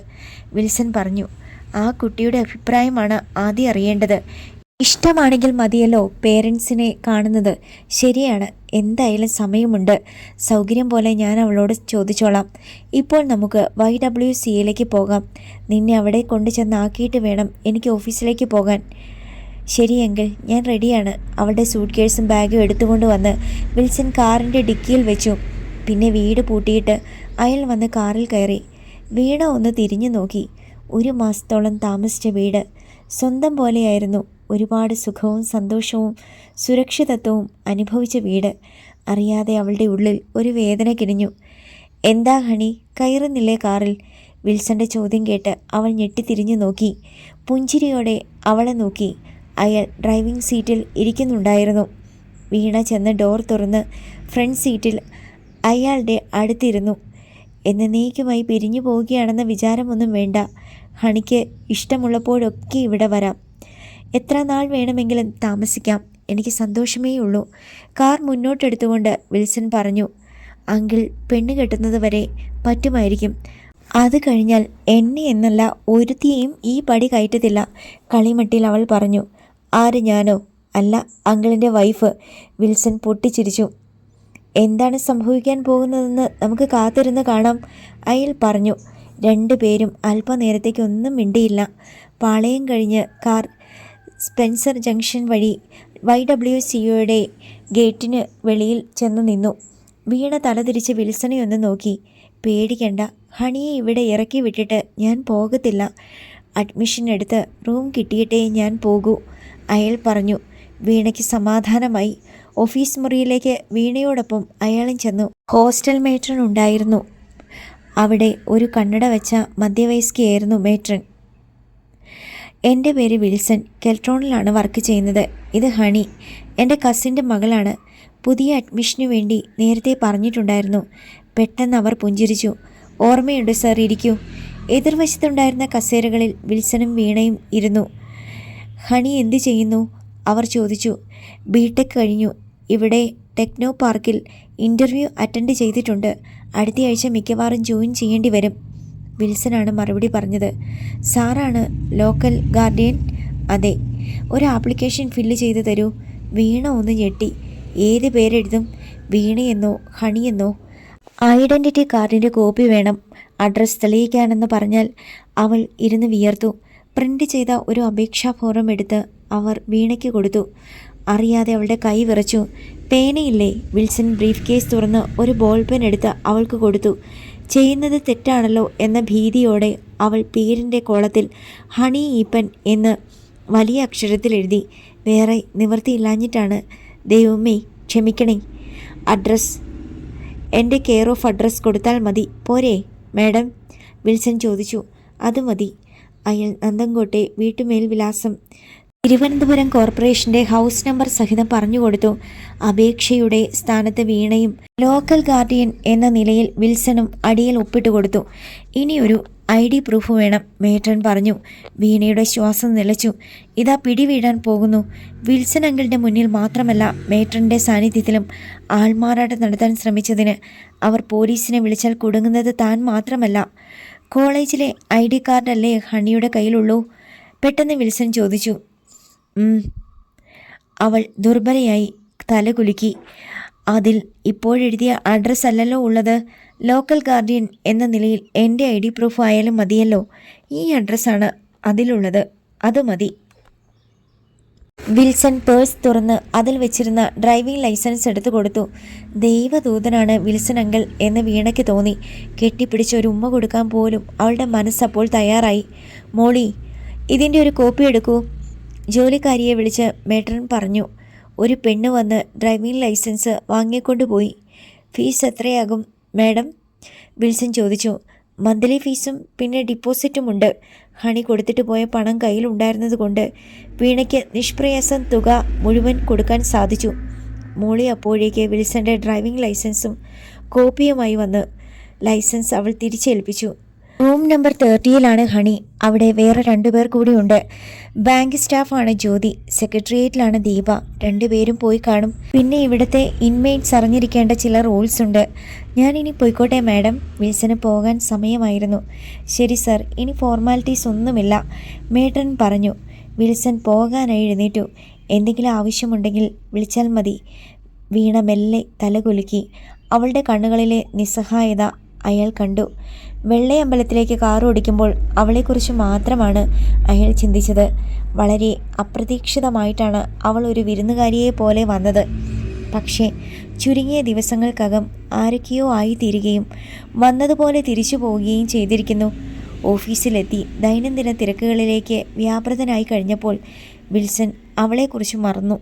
വിൽസൺ പറഞ്ഞു. ആ കുട്ടിയുടെ അഭിപ്രായമാണ് ആദ്യം അറിയേണ്ടത്. ഇഷ്ടമാണെങ്കിൽ മതിയല്ലോ പേരൻസിനെ കാണുന്നത്. ശരിയാണ്. എന്തായാലും സമയമുണ്ട്. സൗകര്യം പോലെ ഞാൻ അവളോട് ചോദിച്ചോളാം. ഇപ്പോൾ നമുക്ക് വൈ ഡബ്ല്യു സിയിലേക്ക് പോകാം. നിന്നെ അവിടെ കൊണ്ടു ചെന്നാക്കിയിട്ട് വേണം എനിക്ക് ഓഫീസിലേക്ക് പോകാൻ. ശരിയെങ്കിൽ ഞാൻ റെഡിയാണ്. അവളുടെ സൂട്ട് കേസും ബാഗും എടുത്തുകൊണ്ട് വന്ന് വിൽസൺ കാറിന്റെ ഡിക്കിയിൽ വെച്ചു. പിന്നെ വീട് പൂട്ടിയിട്ട് അയാൾ വന്ന് കാറിൽ കയറി. വീണ ഒന്ന് തിരിഞ്ഞു നോക്കി. ഒരു മാസത്തോളം താമസിച്ച വീട്. സ്വന്തം പോലെയായിരുന്നു. ഒരുപാട് സുഖവും സന്തോഷവും സുരക്ഷിതത്വവും അനുഭവിച്ച വീട്. അറിയാതെ അവളുടെ ഉള്ളിൽ ഒരു വേദന കിണിഞ്ഞു. എന്താ ഹണി? കയറുന്നില്ലേ കാറിൽ? വിൽസന്റെ ചോദ്യം കേട്ട് അവൾ ഞെട്ടിത്തിരിഞ്ഞു നോക്കി. പുഞ്ചിരിയോടെ അവളെ നോക്കി. അയാൾ ഡ്രൈവിംഗ് സീറ്റിൽ ഇരിക്കുന്നുണ്ടായിരുന്നു. വീണ ചെന്ന് ഡോർ തുറന്ന് ഫ്രണ്ട് സീറ്റിൽ അയാളുടെ അടുത്തിരുന്നു. എന്നേക്കുമായി പിരിഞ്ഞു പോവുകയാണെന്ന വിചാരമൊന്നും വേണ്ട. ഹണിക്ക് ഇഷ്ടമുള്ളപ്പോഴൊക്കെ ഇവിടെ വരാം. എത്ര നാൾ വേണമെങ്കിലും താമസിക്കാം. എനിക്ക് സന്തോഷമേ ഉള്ളൂ കാർ മുന്നോട്ടെടുത്തുകൊണ്ട് വിൽസൺ പറഞ്ഞു. അങ്കിൾ പെണ്ണ് കെട്ടുന്നത് വരെ പറ്റുമായിരിക്കും. അത് കഴിഞ്ഞാൽ എന്നെ എന്നല്ല ഒരുത്തിയെയും ഈ പടി കയറ്റത്തില്ല കളിമട്ടിൽ അവൾ പറഞ്ഞു. ആര് ഞാനോ? അല്ല അങ്കിളിന്റെ വൈഫ് വിൽസൺ പൊട്ടിച്ചിരിച്ചു. എന്താണ് സംഭവിക്കാൻ പോകുന്നതെന്ന് നമുക്ക് കാത്തിരുന്ന് കാണാം അയാൾ പറഞ്ഞു. രണ്ടുപേരും അല്പനേരത്തേക്ക് ഒന്നും മിണ്ടിയില്ല. പാളയം കഴിഞ്ഞ് കാർ സ്പെൻസർ ജംഗ്ഷൻ വഴി വൈ ഡബ്ല്യു സിയുടെ ഗേറ്റിന് വെളിയിൽ ചെന്ന് നിന്നു. വീണ തലതിരിച്ച് വിൽസനെ ഒന്ന് നോക്കി. പേടിക്കണ്ട ഹണിയെ ഇവിടെ ഇറക്കി വിട്ടിട്ട് ഞാൻ പോകത്തില്ല. അഡ്മിഷൻ എടുത്ത് റൂം കിട്ടിയിട്ടേ ഞാൻ പോകൂ. അയാൾ പറഞ്ഞു വീണയ്ക്ക് സമാധാനമായി. ഓഫീസ് മുറിയിലേക്ക് വീണയോടൊപ്പം അയാളും ചെന്നു. ഹോസ്റ്റൽ മേട്രൺ ഉണ്ടായിരുന്നു. അവിടെ ഒരു കണ്ണട വെച്ച മധ്യവയസ്കയായിരുന്നു മേട്രൺ എന്റെ പേര് വിൽസൺ. കെൽട്രോണിലാണ് വർക്ക് ചെയ്യുന്നത്. ഇത് ഹണി. എന്റെ കസിന്റെ മകളാണ്. പുതിയ അഡ്മിഷനു വേണ്ടി നേരത്തെ പറഞ്ഞിട്ടുണ്ടായിരുന്നു. പെട്ടെന്ന് അവർ പുഞ്ചിരിച്ചു. ഓർമ്മയുണ്ട് സർ ഇരിക്കൂ. എതിർവശത്തുണ്ടായിരുന്ന കസേരകളിൽ വിൽസണും വീണയും ഇരുന്നു. ഹണി എന്ത് ചെയ്യുന്നു? അവർ ചോദിച്ചു. ബിടെക് കഴിഞ്ഞു. ഇവിടെ ടെക്നോ പാർക്കിൽ ഇന്റർവ്യൂ അറ്റൻഡ് ചെയ്തിട്ടുണ്ട്. അടുത്തയാഴ്ച മിക്കവാറും ജോയിൻ ചെയ്യേണ്ടി വരും. വിൽസനാണ് മറുപടി പറഞ്ഞത്. സാറാണ് ലോക്കൽ ഗാർഡിയൻ? അതെ. ഒരു ആപ്ലിക്കേഷൻ ഫില്ല് ചെയ്ത് തരൂ. വീണ ഒന്ന് ഞെട്ടി. ഏത് പേരെഴുതും? വീണയെന്നോ ഹണിയെന്നോ? ഐഡന്റിറ്റി കാർഡിന്റെ കോപ്പി വേണം. അഡ്രസ്സ് തെളിയിക്കാനെന്ന് പറഞ്ഞാൽ അവൾ ഇരുന്ന് വിയർത്തു. പ്രിന്റ് ചെയ്ത ഒരു അപേക്ഷാ ഫോറം എടുത്ത് അവർ വീണയ്ക്ക് കൊടുത്തു. അറിയാതെ അവളുടെ കൈ വിറച്ചു. പേനയില്ലേ? വിൽസൺ ബ്രീഫ് കേസ് തുറന്ന് ഒരു ബോൾ പെൻ എടുത്ത് അവൾക്ക് കൊടുത്തു. ചെയ്യുന്നത് തെറ്റാണല്ലോ എന്ന ഭീതിയോടെ അവൾ പേരിന്റെ കോളത്തിൽ ഹണി ഈപ്പൻ എന്ന് വലിയ അക്ഷരത്തിൽ എഴുതി. വേറെ നിവൃത്തിയില്ലാഞ്ഞിട്ടാണ്. ദൈവമേ ക്ഷമിക്കണേ. അഡ്രസ്. എന്റെ കെയർ ഓഫ് അഡ്രസ് കൊടുത്താൽ മതി. പോരേ മാഡം. വിൽസൺ ചോദിച്ചു. അത് മതി. അയാൾ നന്ദൻകോട്ടെ വീട്ടുമേൽ വിലാസം തിരുവനന്തപുരം കോർപ്പറേഷന്റെ ഹൗസ് നമ്പർ സഹിതം പറഞ്ഞു കൊടുത്തു അപേക്ഷയുടെ സ്ഥാനത്ത് വീണയും ലോക്കൽ ഗാർഡിയൻ എന്ന നിലയിൽ വിൽസണും അടിയിൽ ഒപ്പിട്ട് കൊടുത്തു ഇനിയൊരു ഐ ഡി പ്രൂഫ് വേണം മേട്രൻ പറഞ്ഞു. വീണയുടെ ശ്വാസം നിലച്ചു. ഇതാ പിടിവീഴാൻ പോകുന്നു. വിൽസൺ അങ്കിളിന്റെ മുന്നിൽ മാത്രമല്ല മേട്രന്റെ സാന്നിധ്യത്തിലും ആൾമാറാട്ടം നടത്താൻ ശ്രമിച്ചതിന്. അവർ പോലീസിനെ വിളിച്ചാൽ കുടുങ്ങുന്നത് താൻ മാത്രമല്ല. കോളേജിലെ ഐ ഡി കാർഡല്ലേ ഹണിയുടെ കയ്യിലുള്ളൂ? പെട്ടെന്ന് വിൽസൺ ചോദിച്ചു. അവൾ ദുർബലയായി തലകുലുക്കി അതിൽ ഇപ്പോഴെഴുതിയ അഡ്രസ്സ് അല്ലല്ലോ ഉള്ളത്. ലോക്കൽ ഗാർഡിയൻ എന്ന നിലയിൽ എന്റെ ഐ ഡി പ്രൂഫ് ആയാലും മതിയല്ലോ. ഈ അഡ്രസ്സാണ് അതിലുള്ളത്. അത് മതി. വിൽസൺ പേഴ്സ് തുറന്ന് അതിൽ വെച്ചിരുന്ന ഡ്രൈവിംഗ് ലൈസൻസ് എടുത്തു കൊടുത്തു. ദൈവദൂതനാണ് വിൽസൺ അങ്കിൾ എന്ന് വീണയ്ക്ക് തോന്നി. കെട്ടിപ്പിടിച്ച് ഒരു ഉമ്മ കൊടുക്കാൻ പോലും അവളുടെ മനസ്സപ്പോൾ തയ്യാറായി. മോളി ഇതിന്റെ ഒരു കോപ്പി എടുക്കൂ. ജോലിക്കാരിയെ വിളിച്ച് മേട്രൻ പറഞ്ഞു. ഒരു പെണ്ണ് വന്ന് ഡ്രൈവിംഗ് ലൈസൻസ് വാങ്ങിക്കൊണ്ടുപോയി. ഫീസ് എത്രയാകും മാഡം? വിൽസൺ ചോദിച്ചു. മന്ത്ലി ഫീസും പിന്നെ ഡിപ്പോസിറ്റും ഉണ്ട് ഹണി കൊടുത്തിട്ട് പോയ പണം കയ്യിലുണ്ടായിരുന്നതുകൊണ്ട് വീണയ്ക്ക് നിഷ്പ്രയാസം തുക മുഴുവൻ കൊടുക്കാൻ സാധിച്ചു. മോളി അപ്പോഴേക്ക് വിൽസന്റെ ഡ്രൈവിംഗ് ലൈസൻസും കോപ്പിയുമായി വന്ന് ലൈസൻസ് അവൾ തിരിച്ചേൽപ്പിച്ചു. റൂം നമ്പർ തേർട്ടിയിലാണ് ഹണി. അവിടെ വേറെ രണ്ടുപേർ കൂടിയുണ്ട് ബാങ്ക് സ്റ്റാഫാണ് ജ്യോതി. സെക്രട്ടേറിയറ്റിലാണ് ദീപ. രണ്ടുപേരും പോയി കാണും. പിന്നെ ഇവിടുത്തെ ഇൻമേറ്റ്സ് അറിഞ്ഞിരിക്കേണ്ട ചില റൂൾസ് ഉണ്ട്. ഞാൻ ഇനി പോയിക്കോട്ടെ മാഡം. വിൽസന് പോകാൻ സമയമായിരുന്നു. ശരി സർ. ഇനി ഫോർമാലിറ്റീസ് ഒന്നുമില്ല. മേട്ടൻ പറഞ്ഞു. വിൽസൺ പോകാനായി എഴുന്നേറ്റു. എന്തെങ്കിലും ആവശ്യമുണ്ടെങ്കിൽ വിളിച്ചാൽ മതി. വീണ മെല്ലെ തലകുലുക്കി. അവളുടെ കണ്ണുകളിലെ നിസ്സഹായത അയാൾ കണ്ടു. വെള്ളയമ്പലത്തിലേക്ക് കാർ ഓടിക്കുമ്പോൾ അവളെക്കുറിച്ച് മാത്രമാണ് അയാൾ ചിന്തിച്ചത്. വളരെ അപ്രതീക്ഷിതമായിട്ടാണ് അവൾ ഒരു വിരുന്നുകാരിയെ പോലെ വന്നത്. പക്ഷേ ചുരുങ്ങിയ ദിവസങ്ങൾക്കകം ആരൊക്കെയോ ആയിത്തീരുകയും വന്നതുപോലെ തിരിച്ചു പോവുകയും ചെയ്തിരിക്കുന്നു. ഓഫീസിലെത്തി ദൈനംദിന തിരക്കുകളിലേക്ക് വ്യാപൃതനായി കഴിഞ്ഞപ്പോൾ വിൽസൺ അവളെക്കുറിച്ച് മറന്നു.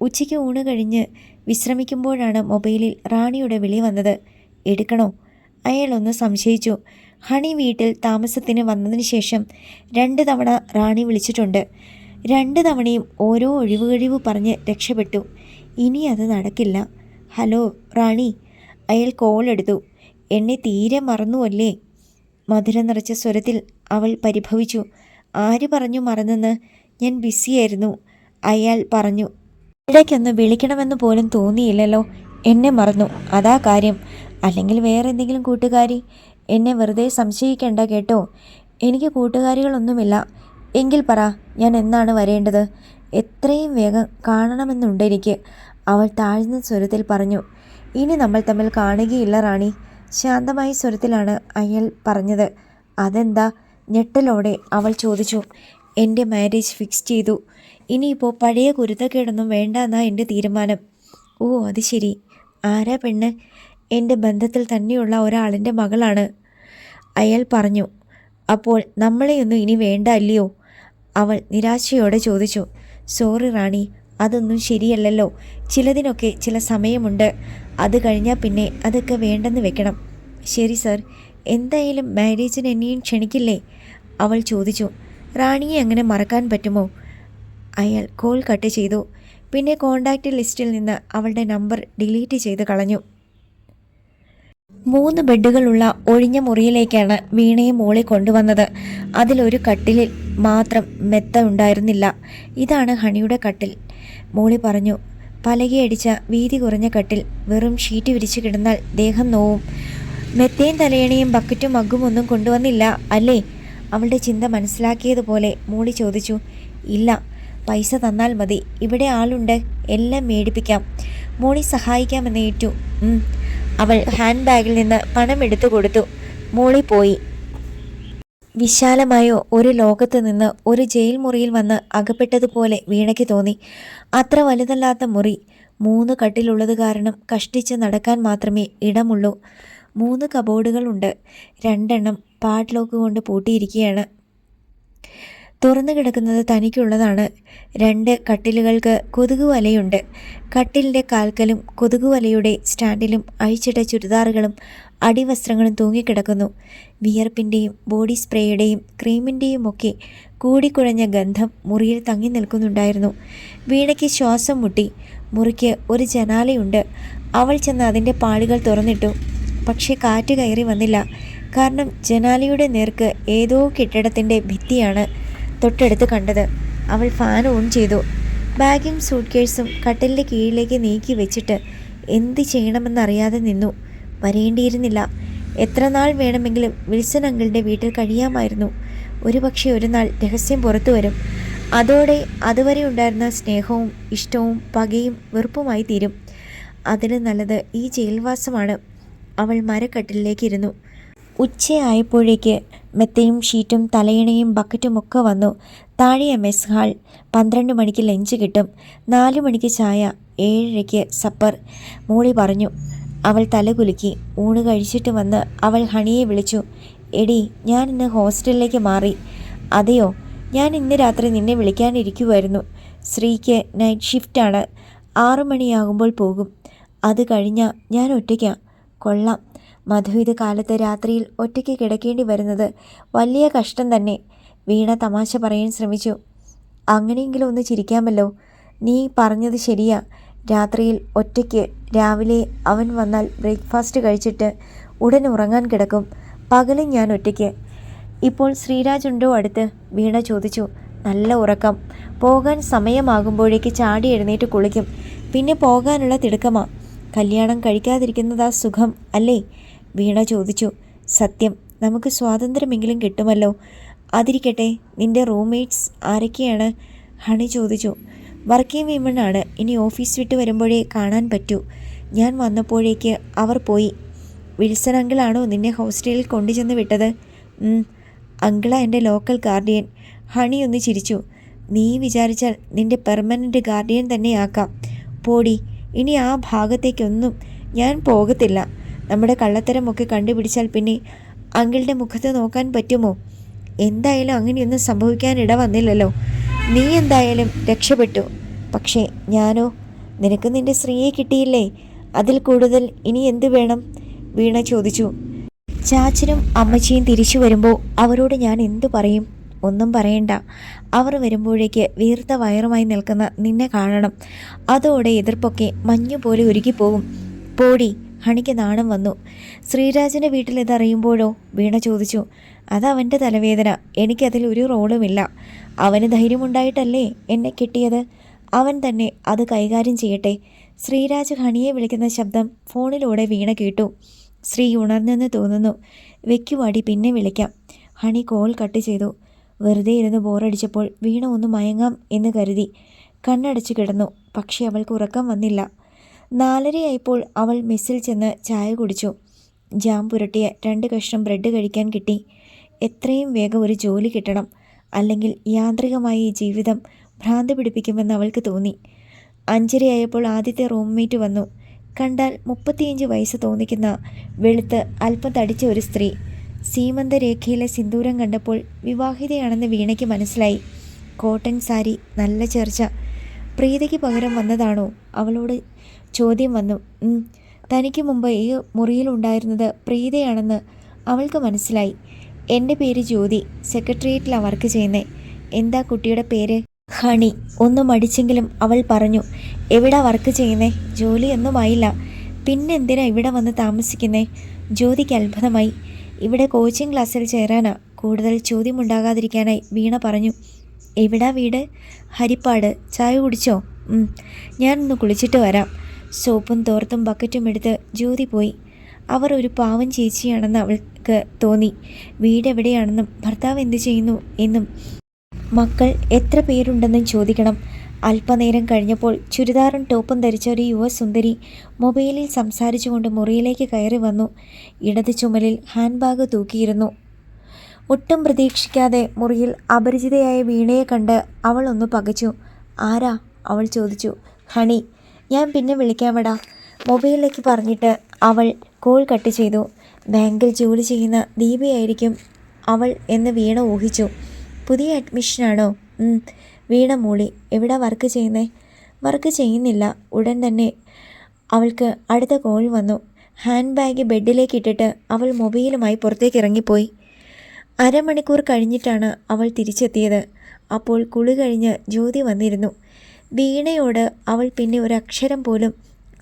ഉച്ചയ്ക്ക് ഊണ് കഴിഞ്ഞ് വിശ്രമിക്കുമ്പോഴാണ് മൊബൈലിൽ റാണിയുടെ വിളി വന്നത്. എടുക്കണോ? അയാളൊന്ന് സംശയിച്ചു. ഹണി വീട്ടിൽ താമസത്തിന് വന്നതിന് ശേഷം രണ്ട് തവണ റാണി വിളിച്ചിട്ടുണ്ട്. രണ്ട് തവണയും ഓരോ ഒഴിവുകഴിവ് പറഞ്ഞ് രക്ഷപ്പെട്ടു. ഇനി അത് നടക്കില്ല. ഹലോ റാണി. അയാൾ കോൾ എടുത്തു. എന്നെ തീരെ മറന്നുവല്ലേ? മധുരം നിറച്ച സ്വരത്തിൽ അവൾ പരിഭവിച്ചു. ആര് പറഞ്ഞു മറന്നെന്ന്? ഞാൻ ബിസിയായിരുന്നു. അയാൾ പറഞ്ഞു ഇടയ്ക്കൊന്ന് വിളിക്കണമെന്ന് പോലും തോന്നിയില്ലല്ലോ. എന്നെ മറന്നു. അതാ കാര്യം. അല്ലെങ്കിൽ വേറെ എന്തെങ്കിലും കൂട്ടുകാരി എന്നെ വെറുതെ സംശയിക്കേണ്ട കേട്ടോ. എനിക്ക് കൂട്ടുകാരികളൊന്നുമില്ല. എങ്കിൽ പറ ഞാൻ എന്നാണ് വരേണ്ടത്? എത്രയും വേഗം കാണണമെന്നുണ്ട് എനിക്ക്. അവൾ താഴ്ന്ന സ്വരത്തിൽ പറഞ്ഞു. ഇനി നമ്മൾ തമ്മിൽ കാണുകയില്ല റാണി. ശാന്തമായ സ്വരത്തിലാണ് അയാൾ പറഞ്ഞത്. അതെന്താ? ഞെട്ടലോടെ അവൾ ചോദിച്ചു. എന്റെ മാരേജ് ഫിക്സ് ചെയ്തു. ഇനിയിപ്പോൾ പഴയ കുരുത്തക്കേടൊന്നും വേണ്ട എന്നാണ് എന്റെ തീരുമാനം. ഓ അത് ശരി. ആരാ പെണ്ണ്? എന്റെ ബന്ധത്തിൽ തന്നെയുള്ള ഒരാളിന്റെ മകളാണ്. അയാൾ പറഞ്ഞു അപ്പോൾ നമ്മളെയൊന്നും ഇനി വേണ്ട അല്ലയോ അവൾ നിരാശയോടെ ചോദിച്ചു സോറി റാണി അതൊന്നും ശരിയല്ലല്ലോ. ചിലതിനൊക്കെ ചില സമയമുണ്ട്. അത് കഴിഞ്ഞാൽ പിന്നെ അതൊക്കെ വേണ്ടെന്ന് വെക്കണം. ശരി സർ എന്തായാലും മാരേജിന് എന്നെയും ക്ഷണിക്കില്ലേ? അവൾ ചോദിച്ചു റാണിയെ അങ്ങനെ മറക്കാൻ പറ്റുമോ? അയാൾ കോൾ കട്ട് ചെയ്തു. പിന്നെ കോണ്ടാക്റ്റ് ലിസ്റ്റിൽ നിന്ന് അവളുടെ നമ്പർ ഡിലീറ്റ് ചെയ്ത് കളഞ്ഞു. മൂന്ന് ബെഡുകളുള്ള ഒഴിഞ്ഞ മുറിയിലേക്കാണ് വീണയെ മോളി കൊണ്ടുവന്നത്. അതിലൊരു കട്ടിലിൽ മാത്രം മെത്ത ഉണ്ടായിരുന്നില്ല. ഇതാണ് ഹണിയുടെ കട്ടിൽ. മോളി പറഞ്ഞു പലകയടിച്ച വീതി കുറഞ്ഞ കട്ടിൽ വെറും ഷീറ്റ് വിരിച്ചു കിടന്നാൽ ദേഹം നോവും. മെത്തയും തലയണയും ബക്കറ്റും മഗ്ഗും ഒന്നും കൊണ്ടുവന്നില്ല അല്ലേ? അവളുടെ ചിന്ത മനസ്സിലാക്കിയതുപോലെ മോളി ചോദിച്ചു ഇല്ല പൈസ തന്നാൽ മതി. ഇവിടെ ആളുണ്ട്. എല്ലാം മേടിപ്പിക്കാം. മോളി സഹായിക്കാമെന്ന് ഏറ്റു. അവൾ ഹാൻഡ് ബാഗിൽ നിന്ന് പണം എടുത്തു കൊടുത്തു. മോളി പോയി. വിശാലമായ ഒരു ലോകത്ത് നിന്ന് ഒരു ജയിൽ മുറിയിൽ വന്ന് അകപ്പെട്ടതുപോലെ വീണയ്ക്ക് തോന്നി. അത്ര വലുതല്ലാത്ത മുറി. മൂന്ന് കട്ടിലുള്ളത് കാരണം കഷ്ടിച്ച് നടക്കാൻ മാത്രമേ ഇടമുള്ളൂ. മൂന്ന് കബോർഡുകളുണ്ട് രണ്ടെണ്ണം പാഡ്ലോക്ക് കൊണ്ട് പൂട്ടിയിരിക്കുകയാണ്. തുറന്നു കിടക്കുന്നത് തനിക്കുള്ളതാണ്. രണ്ട് കട്ടിലുകൾക്ക് കൊതുക് വലയുണ്ട്. കട്ടിലിന്റെ കാൽക്കലും കൊതുക് വലയുടെ സ്റ്റാൻഡിലും അഴിച്ചിട്ട ചുരിദാറുകളും അടിവസ്ത്രങ്ങളും തൂങ്ങിക്കിടക്കുന്നു. വിയർപ്പിന്റെയും ബോഡി സ്പ്രേയുടെയും ക്രീമിന്റെയും ഒക്കെ കൂടിക്കുഴഞ്ഞ ഗന്ധം മുറിയിൽ തങ്ങി നിൽക്കുന്നുണ്ടായിരുന്നു. വീണയ്ക്ക് ശ്വാസം മുട്ടി. മുറിക്ക് ഒരു ജനാലയുണ്ട്. അവൾ ചെന്ന് അതിന്റെ പാളികൾ തുറന്നിട്ടു. പക്ഷേ കാറ്റ് കയറി വന്നില്ല. കാരണം ജനാലയുടെ നേർക്ക് ഏതോ കെട്ടിടത്തിന്റെ ഭിത്തിയാണ്. തൊട്ടടുത്ത് കണ്ടത്. അവൾ ഫാൻ ഓൺ ചെയ്തു. ബാഗും സൂട്ട് കേസും കട്ടിലിന്റെ കീഴിലേക്ക് നീക്കി വെച്ചിട്ട് എന്ത് ചെയ്യണമെന്നറിയാതെ നിന്നു. വരേണ്ടിയിരുന്നില്ല. എത്ര നാൾ വേണമെങ്കിലും വിൽസൺ അങ്കിളുടെ വീട്ടിൽ കഴിയാമായിരുന്നു. ഒരുപക്ഷെ ഒരു നാൾ രഹസ്യം പുറത്തു വരും. അതോടെ അതുവരെ ഉണ്ടായിരുന്ന സ്നേഹവും ഇഷ്ടവും പകയും വെറുപ്പുമായി തീരും. അതിന് നല്ലത് ഈ ജയിൽവാസമാണ്. അവൾ മരക്കട്ടിലേക്ക് ഇരുന്നു. ഉച്ചയായപ്പോഴേക്ക് മെത്തയും ഷീറ്റും തലയിണയും ബക്കറ്റും ഒക്കെ വന്നു. താഴെ മെസ് ഹാൾ പന്ത്രണ്ട് മണിക്ക് ലഞ്ച് കിട്ടും. നാല് മണിക്ക് ചായ ഏഴരയ്ക്ക് സപ്പർ. മൂളി പറഞ്ഞു അവൾ തല കുലുക്കി ഊണ് കഴിച്ചിട്ട് വന്ന് അവൾ ഹണിയെ വിളിച്ചു. എടി ഞാൻ ഇന്ന് ഹോസ്റ്റലിലേക്ക് മാറി. അതെയോ? ഞാൻ ഇന്ന് രാത്രി നിന്നെ വിളിക്കാനിരിക്കുമായിരുന്നു ശ്രീക്ക് നൈറ്റ് ഷിഫ്റ്റാണ്. ആറു മണിയാകുമ്പോൾ പോകും. അത് കഴിഞ്ഞാൽ ഞാൻ ഒറ്റയ്ക്കാം. കൊള്ളാം. മധു ഇത് കാലത്ത് രാത്രിയിൽ ഒറ്റയ്ക്ക് കിടക്കേണ്ടി വരുന്നത് വലിയ കഷ്ടം തന്നെ. വീണ തമാശ പറയാൻ ശ്രമിച്ചു. അങ്ങനെയെങ്കിലും ഒന്ന് ചിരിക്കാമല്ലോ. നീ പറഞ്ഞത് ശരിയാ. രാത്രിയിൽ ഒറ്റയ്ക്ക് രാവിലെ അവൻ വന്നാൽ ബ്രേക്ക്ഫാസ്റ്റ് കഴിച്ചിട്ട് ഉടൻ ഉറങ്ങാൻ കിടക്കും. പകലും ഞാൻ ഒറ്റയ്ക്ക്. ഇപ്പോൾ ശ്രീരാജ് ഉണ്ടോ അടുത്ത്? വീണ ചോദിച്ചു. നല്ല ഉറക്കം. പോകാൻ സമയമാകുമ്പോഴേക്ക് ചാടി എഴുന്നേറ്റ് കുളിക്കും. പിന്നെ പോകാനുള്ള തിടുക്കമാ. കല്യാണം കഴിക്കാതിരിക്കുന്നതാ സുഖം അല്ലേ? വീണ ചോദിച്ചു സത്യം നമുക്ക് സ്വാതന്ത്ര്യമെങ്കിലും കിട്ടുമല്ലോ? അതിരിക്കട്ടെ നിന്റെ റൂംമേറ്റ്സ് ആരൊക്കെയാണ്? ഹണി ചോദിച്ചു വർക്കിംഗ് വിമൺ ആണ് ഇനി ഓഫീസ് വിട്ട് വരുമ്പോഴേ കാണാൻ പറ്റൂ. ഞാൻ വന്നപ്പോഴേക്ക് അവർ പോയി. വിൽസൺ അങ്കിളാണോ നിന്നെ ഹോസ്റ്റലിൽ കൊണ്ടുചെന്ന് വിട്ടത്? അങ്കിളാ എന്റെ ലോക്കൽ ഗാർഡിയൻ ഹണി ഒന്ന് ചിരിച്ചു നീ വിചാരിച്ചാൽ നിന്റെ പെർമനന്റ് ഗാർഡിയൻ തന്നെയാക്കാം. പോടി ഇനി ആ ഭാഗത്തേക്കൊന്നും ഞാൻ പോകത്തില്ല. നമ്മുടെ കള്ളത്തരമൊക്കെ കണ്ടുപിടിച്ചാൽ പിന്നെ അങ്കിളുടെ മുഖത്ത് നോക്കാൻ പറ്റുമോ? എന്തായാലും അങ്ങനെയൊന്നും സംഭവിക്കാൻ ഇട വന്നില്ലല്ലോ. നീ എന്തായാലും രക്ഷപ്പെട്ടു. പക്ഷേ ഞാനോ? നിനക്ക് നിന്റെ സ്ത്രീയെ കിട്ടിയില്ലേ? അതിൽ കൂടുതൽ ഇനി എന്ത് വേണം? വീണ ചോദിച്ചു. ചാച്ചനും അമ്മച്ചിയും തിരിച്ചു വരുമ്പോൾ അവരോട് ഞാൻ എന്തു പറയും? ഒന്നും പറയണ്ട. അവർ വരുമ്പോഴേക്ക് വീർത്ത വയറുമായി നിൽക്കുന്ന നിന്നെ കാണണം. അതോടെ എതിർപ്പൊക്കെ മഞ്ഞുപോലെ ഉരുകിപ്പോകും പോടി ഹണിക്ക് നാണം വന്നു. ശ്രീരാജന്റെ വീട്ടിൽ ഇതറിയുമ്പോഴോ? വീണ ചോദിച്ചു. അതവന്റെ തലവേദന. എനിക്കതിൽ ഒരു റോളുമില്ല. അവന് ധൈര്യമുണ്ടായിട്ടല്ലേ എന്നെ കിട്ടിയത്? അവൻ തന്നെ അത് കൈകാര്യം ചെയ്യട്ടെ. ശ്രീരാജ് ഹണിയെ വിളിക്കുന്ന ശബ്ദം ഫോണിലൂടെ വീണ കേട്ടു. ശ്രീ ഉണർന്നെന്ന് തോന്നുന്നു. വെക്കുവാടി പിന്നെ വിളിക്കാം. ഹണി കോൾ കട്ട് ചെയ്തു. വെറുതെ ഇരുന്ന് ബോറടിച്ചപ്പോൾ വീണ ഒന്ന് മയങ്ങാം എന്ന് കരുതി. കണ്ണടച്ചു കിടന്നു. പക്ഷേ അവൾക്ക് ഉറക്കം വന്നില്ല. നാലരയായപ്പോൾ അവൾ മെസ്സിൽ ചെന്ന് ചായ കുടിച്ചു. ജാം പുരട്ടിയ രണ്ട് കഷ്ണം ബ്രെഡ് കഴിക്കാൻ കിട്ടി. എത്രയും വേഗം ഒരു ജോലി കിട്ടണം. അല്ലെങ്കിൽ യാന്ത്രികമായി ഈ ജീവിതം ഭ്രാന്ത് പിടിപ്പിക്കുമെന്ന് അവൾക്ക് തോന്നി. അഞ്ചരയായപ്പോൾ ആദ്യത്തെ റൂംമേറ്റ് വന്നു. കണ്ടാൽ മുപ്പത്തിയഞ്ച് വയസ്സ് തോന്നിക്കുന്ന വെളുത്ത് അല്പം തടിച്ച ഒരു സ്ത്രീ. സീമന്ത രേഖയിലെ സിന്ദൂരം കണ്ടപ്പോൾ വിവാഹിതയാണെന്ന് വീണയ്ക്ക് മനസ്സിലായി. കോട്ടൺ സാരി നല്ല ചേർച്ച. പ്രീതിക്ക് പകരം വന്നതാണോ അവളോട് ചോദ്യം വന്നു. തനിക്ക് മുമ്പ് ഈ മുറിയിലുണ്ടായിരുന്നത് പ്രീതയാണെന്ന് അവൾക്ക് മനസ്സിലായി. എന്റെ പേര് ജ്യോതി. സെക്രട്ടേറിയറ്റിലാണ് വർക്ക് ചെയ്യുന്നത് എന്താ കുട്ടിയുടെ പേര്? ഹണി. ഒന്നും മടിച്ചെങ്കിലും അവൾ പറഞ്ഞു എവിടാ വർക്ക് ചെയ്യുന്നേ? ജോലിയൊന്നും ആയില്ല. പിന്നെന്തിനാ ഇവിടെ വന്ന് താമസിക്കുന്നേ? ജ്യോതിക്ക് അത്ഭുതമായി. ഇവിടെ കോച്ചിങ് ക്ലാസ്സിൽ ചേരാനാ. കൂടുതൽ ചോദ്യമുണ്ടാകാതിരിക്കാനായി വീണ പറഞ്ഞു. എവിടാ വീട്? ഹരിപ്പാട്. ചായ കുടിച്ചോ? ഞാൻ ഞാനൊന്ന് കുളിച്ചിട്ട് വരാം. സോപ്പും തോർത്തും ബക്കറ്റും എടുത്ത് ജ്യോതി പോയി. അവർ ഒരു പാവം ചേച്ചിയാണെന്ന് അവൾക്ക് തോന്നി. വീട് എവിടെയാണെന്നും ഭർത്താവ് എന്തു ചെയ്യുന്നു എന്നും മക്കൾ എത്ര പേരുണ്ടെന്നും ചോദിക്കണം. അല്പനേരം കഴിഞ്ഞപ്പോൾ ചുരിദാറും ടോപ്പും ധരിച്ച ഒരു യുവസുന്ദരി മൊബൈലിൽ സംസാരിച്ചുകൊണ്ട് മുറിയിലേക്ക് കയറി വന്നു. ഇടത് ചുമലിൽ ഹാൻഡ് ബാഗ് തൂക്കിയിരുന്നു. ഒട്ടും പ്രതീക്ഷിക്കാതെ മുറിയിൽ അപരിചിതയായ വീണയെ കണ്ട് അവൾ ഒന്ന് പകച്ചു. ആരാ? അവൾ ചോദിച്ചു. ഹണി. ഞാൻ പിന്നെ വിളിക്കാമെടാ. മൊബൈലിലേക്ക് പറഞ്ഞിട്ട് അവൾ കോൾ കട്ട് ചെയ്തു. ബാങ്കിൽ ജോലി ചെയ്യുന്ന ദീപയായിരിക്കും അവൾ എന്ന് വീണ ഊഹിച്ചു. പുതിയ അഡ്മിഷനാണോ? വീണ മൂളി എവിടെ വർക്ക് ചെയ്യുന്നേ? വർക്ക് ചെയ്യുന്നില്ല. ഉടൻ തന്നെ അവൾക്ക് അടുത്ത കോൾ വന്നു. ഹാൻഡ് ബാഗ് ബെഡിലേക്ക് ഇട്ടിട്ട് അവൾ മൊബൈലുമായി പുറത്തേക്ക് ഇറങ്ങിപ്പോയി. അരമണിക്കൂർ കഴിഞ്ഞിട്ടാണ് അവൾ തിരിച്ചെത്തിയത്. അപ്പോൾ കുളി കഴിഞ്ഞ് ജ്യോതി വന്നിരുന്നു. വീണയോട് അവൾ പിന്നെ ഒരക്ഷരം പോലും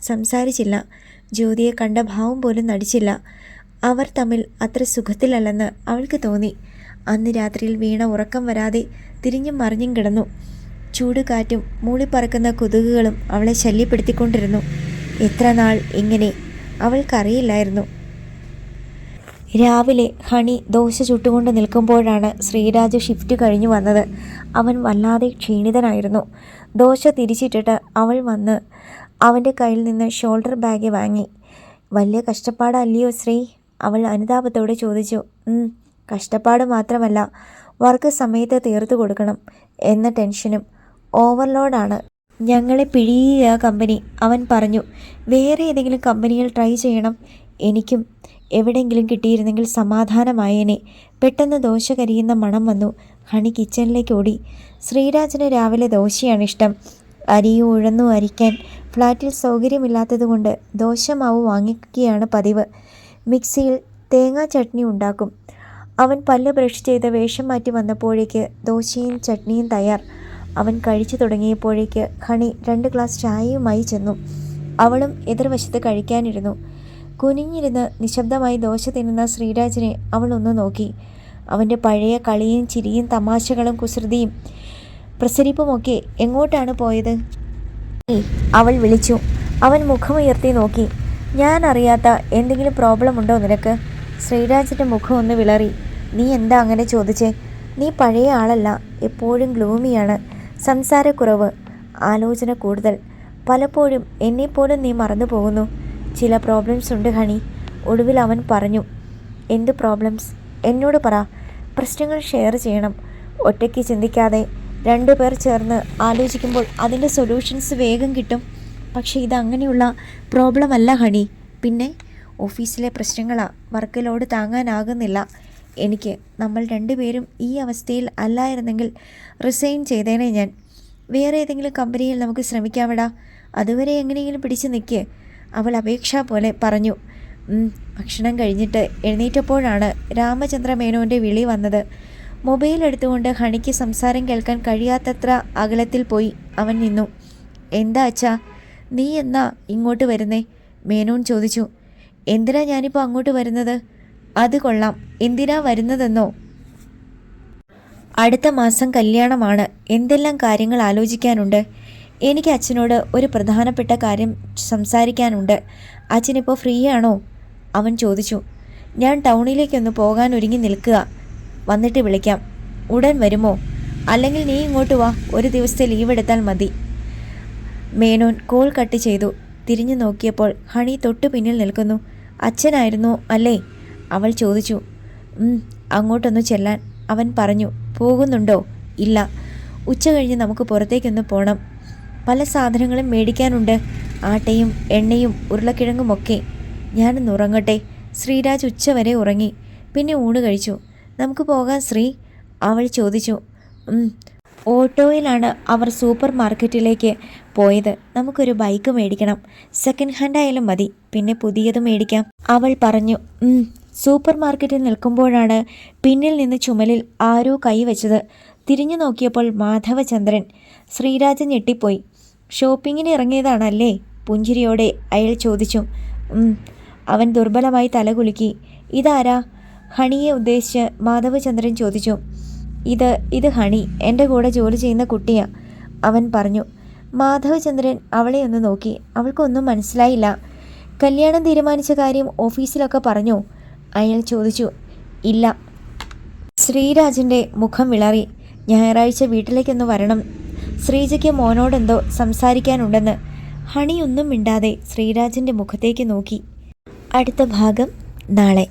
സംസാരിച്ചില്ല. ജ്യോതിയെ കണ്ട ഭാവം പോലും നടിച്ചില്ല. അവർ തമ്മിൽ അത്ര സുഖത്തിലല്ലെന്ന് അവൾക്ക് തോന്നി. അന്ന് രാത്രിയിൽ വീണ ഉറക്കം വരാതെ തിരിഞ്ഞും മറിഞ്ഞും കിടന്നു. ചൂടുകാറ്റും മൂളിപ്പറക്കുന്ന കൊതുകുകളും അവളെ ശല്യപ്പെടുത്തിക്കൊണ്ടിരുന്നു. എത്ര നാൾ ഇങ്ങനെ അവൾക്കറിയില്ലായിരുന്നു. രാവിലെ ഹണി ദോശ ചുട്ടുകൊണ്ട് നിൽക്കുമ്പോഴാണ് ശ്രീരാജ് ഷിഫ്റ്റ് കഴിഞ്ഞു വന്നത്. അവൻ വല്ലാതെ ക്ഷീണിതനായിരുന്നു. ദോശ തിരിച്ചിട്ടിട്ട് അവൾ വന്ന് അവന്റെ കയ്യിൽ നിന്ന് ഷോൾഡർ ബാഗ് വാങ്ങി. വലിയ കഷ്ടപ്പാടല്ലയോ ശ്രീ? അവൾ അനുതാപത്തോടെ ചോദിച്ചു. കഷ്ടപ്പാട് മാത്രമല്ല വർക്ക് സമയത്ത് തീർത്തു കൊടുക്കണം എന്ന ടെൻഷനും ഓവർലോഡാണ്. ഞങ്ങളെ പിഴിയുക കമ്പനി അവൻ പറഞ്ഞു. വേറെ ഏതെങ്കിലും കമ്പനികൾ ട്രൈ ചെയ്യണം. എനിക്കും എവിടെയെങ്കിലും കിട്ടിയിരുന്നെങ്കിൽ സമാധാനമായേനെ. പെട്ടെന്ന് ദോശ കരിയുന്ന മണം വന്നു. ഹണി കിച്ചണിലേക്ക് ഓടി. ശ്രീരാജിന് രാവിലെ ദോശയാണ് ഇഷ്ടം. അരിയും ഉഴന്നും അരിക്കാൻ ഫ്ലാറ്റിൽ സൗകര്യമില്ലാത്തതുകൊണ്ട് ദോശമാവ് വാങ്ങിക്കുകയാണ് പതിവ്. മിക്സിയിൽ തേങ്ങാ ചട്നി ഉണ്ടാക്കും. അവൻ പല്ല് ബ്രഷ് ചെയ്ത് വേഷം മാറ്റി വന്നപ്പോഴേക്ക് ദോശയും ചട്നിയും തയ്യാർ. അവൻ കഴിച്ചു തുടങ്ങിയപ്പോഴേക്ക് ഹണി രണ്ട് ഗ്ലാസ് ചായയുമായി ചെന്നു. അവളും എതിർവശത്ത് കഴിക്കാനിരുന്നു. കുനിഞ്ഞിരുന്ന് നിശബ്ദമായി ദോശ തിന്നുന്ന ശ്രീരാജിനെ അവൾ ഒന്ന് നോക്കി. അവന്റെ പഴയ കളിയും ചിരിയും തമാശകളും കുസൃതിയും പ്രസരിപ്പുമൊക്കെ എങ്ങോട്ടാണ് പോയത്? അവൾ വിളിച്ചു. അവൻ മുഖമുയർത്തി നോക്കി. ഞാൻ അറിയാത്ത എന്തെങ്കിലും പ്രോബ്ലം ഉണ്ടോ നിനക്ക്? ശ്രീരാജിന്റെ മുഖം ഒന്ന് വിളറി. നീ എന്താ അങ്ങനെ ചോദിച്ചേ? നീ പഴയ ആളല്ല. എപ്പോഴും ഗ്ലൂമിയാണ്. സംസാരക്കുറവ്. ആലോചന കൂടുതൽ. പലപ്പോഴും എന്നെപ്പോലും നീ മറന്നു പോകുന്നു. ചില പ്രോബ്ലംസ് ഉണ്ട് ഹണി. ഒടുവിൽ അവൻ പറഞ്ഞു. എന്ത് പ്രോബ്ലംസ്? എന്നോട് പറ. പ്രശ്നങ്ങൾ ഷെയർ ചെയ്യണം. ഒറ്റയ്ക്ക് ചിന്തിക്കാതെ രണ്ടു പേർ ചേർന്ന് ആലോചിക്കുമ്പോൾ അതിന്റെ സൊല്യൂഷൻസ് വേഗം കിട്ടും. പക്ഷേ ഇത് അങ്ങനെയുള്ള പ്രോബ്ലം അല്ല ഹണി. പിന്നെ ഓഫീസിലെ പ്രശ്നങ്ങളാണ് വർക്ക് ലോഡ് താങ്ങാനാകുന്നില്ല. എനിക്ക് നമ്മൾ രണ്ടുപേരും ഈ അവസ്ഥയിൽ അല്ലായിരുന്നെങ്കിൽ റിസൈൻ ചെയ്തേനെ ഞാൻ. വേറെ ഏതെങ്കിലും കമ്പനിയിൽ നമുക്ക് ശ്രമിക്കാമെടാ അതുവരെ എങ്ങനെയെങ്കിലും പിടിച്ചു നിൽക്കുക അവൾ അപേക്ഷ പോലെ പറഞ്ഞു. ഭക്ഷണം കഴിഞ്ഞിട്ട് എഴുന്നേറ്റപ്പോഴാണ് രാമചന്ദ്ര മേനോന്റെ വിളി വന്നത്. മൊബൈൽ എടുത്തുകൊണ്ട് ഹണിക്ക് സംസാരം കേൾക്കാൻ കഴിയാത്തത്ര അകലത്തിൽ പോയി അവൻ നിന്നു. എന്താ അച്ഛാ നീ എന്നാ ഇങ്ങോട്ട് വരുന്നേ? മേനോൻ ചോദിച്ചു. എന്തിനാ ഞാനിപ്പോൾ അങ്ങോട്ട് വരുന്നത്? അത് കൊള്ളാം. എന്തിനാ വരുന്നതെന്നോ? അടുത്ത മാസം കല്യാണമാണ്. എന്തെല്ലാം കാര്യങ്ങൾ ആലോചിക്കാനുണ്ട്? എനിക്ക് അച്ഛനോട് ഒരു പ്രധാനപ്പെട്ട കാര്യം സംസാരിക്കാനുണ്ട്. അച്ഛനിപ്പോൾ ഫ്രീ ആണോ അവൻ ചോദിച്ചു. ഞാൻ ടൗണിലേക്കൊന്ന് പോകാൻ ഒരുങ്ങി നിൽക്കുക. വന്നിട്ട് വിളിക്കാം. ഉടൻ വരുമോ? അല്ലെങ്കിൽ നീ ഇങ്ങോട്ട് വാ. ഒരു ദിവസത്തെ ലീവ് എടുത്താൽ മതി. മേനോൻ കോൾ കട്ട് ചെയ്തു. തിരിഞ്ഞു നോക്കിയപ്പോൾ ഹണി തൊട്ടു പിന്നിൽ നിൽക്കുന്നു. അച്ഛനായിരുന്നു അല്ലേ? അവൾ ചോദിച്ചു. അങ്ങോട്ടൊന്നു ചെല്ലാൻ. അവൻ പറഞ്ഞു പോകുന്നുണ്ടോ? ഇല്ല. ഉച്ച കഴിഞ്ഞ് നമുക്ക് പുറത്തേക്കൊന്ന് പോകണം പല സാധനങ്ങളും മേടിക്കാനുണ്ട്. ആട്ടയും എണ്ണയും ഉരുളക്കിഴങ്ങുമൊക്കെ. ഞാനൊന്ന് ഉറങ്ങട്ടെ. ശ്രീരാജ് ഉച്ചവരെ ഉറങ്ങി. പിന്നെ ഊണ് കഴിച്ചു. നമുക്ക് പോകാം ശ്രീ. അവൾ ചോദിച്ചു. ഓട്ടോയിലാണ് അവർ സൂപ്പർ മാർക്കറ്റിലേക്ക് പോയത്. നമുക്കൊരു ബൈക്ക് മേടിക്കണം. സെക്കൻഡ് ഹാൻഡ് ആയാലും മതി. പിന്നെ പുതിയത് മേടിക്കാം. അവൾ പറഞ്ഞു. സൂപ്പർ മാർക്കറ്റിൽ നിൽക്കുമ്പോഴാണ് പിന്നിൽ നിന്ന് ചുമലിൽ ആരോ കൈവച്ചത് തിരിഞ്ഞു നോക്കിയപ്പോൾ മാധവചന്ദ്രൻ ശ്രീരാജൻ ഞെട്ടിപ്പോയി. ഷോപ്പിങ്ങിന് ഇറങ്ങിയതാണല്ലേ? പുഞ്ചിരിയോടെ അയാൾ ചോദിച്ചു. അവൻ ദുർബലമായി തലകുലുക്കി ഇതാരാ? ഹണിയെ ഉദ്ദേശിച്ച് മാധവചന്ദ്രൻ ചോദിച്ചു ഇത് ഇത് ഹണി എന്റെ കൂടെ ജോലി ചെയ്യുന്ന കുട്ടിയാ അവൻ പറഞ്ഞു. മാധവചന്ദ്രൻ അവളെ ഒന്ന് നോക്കി. അവൾക്കൊന്നും മനസ്സിലായില്ല. കല്യാണം തീരുമാനിച്ച കാര്യം ഓഫീസിലൊക്കെ പറഞ്ഞു. അയാൾ ചോദിച്ചു ഇല്ല. ശ്രീരാജിന്റെ മുഖം വിളറി. ഞായറാഴ്ച വീട്ടിലേക്കൊന്ന് വരണം. ശ്രീജയ്ക്ക് മോനോടെന്തോ സംസാരിക്കാനുണ്ടെന്ന്. ഹണിയൊന്നും മിണ്ടാതെ ശ്രീരാജിന്റെ മുഖത്തേക്ക് നോക്കി. അടുത്ത ഭാഗം നാളെ.